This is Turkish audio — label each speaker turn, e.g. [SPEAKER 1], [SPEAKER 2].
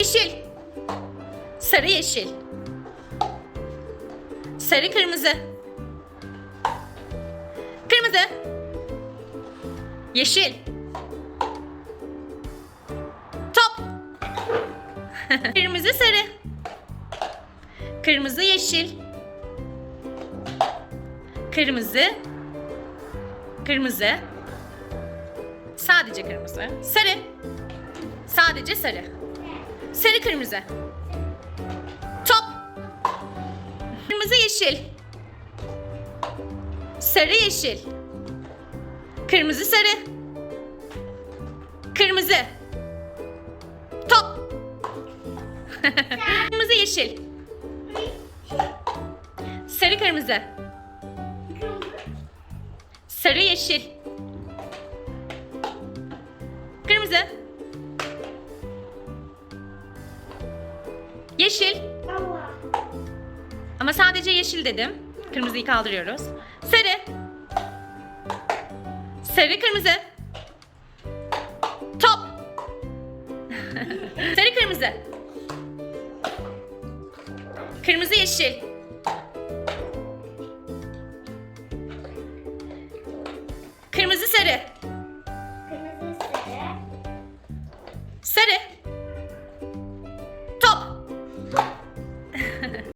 [SPEAKER 1] Yeşil. Sarı yeşil. Sarı kırmızı. Kırmızı. Yeşil. Top. kırmızı sarı. Kırmızı yeşil. Kırmızı. Kırmızı. Sadece kırmızı. Sarı. Sadece sarı. Sarı kırmızı. Top. Kırmızı yeşil. Sarı yeşil. Kırmızı sarı. Kırmızı. Top. kırmızı yeşil. Sarı kırmızı. Sarı yeşil. Kırmızı. Yeşil. Ama sadece yeşil dedim. Kırmızıyı kaldırıyoruz. Sarı. Sarı kırmızı. Top. Sarı kırmızı. Kırmızı yeşil. Kırmızı sarı. Kırmızı sarı. Sarı.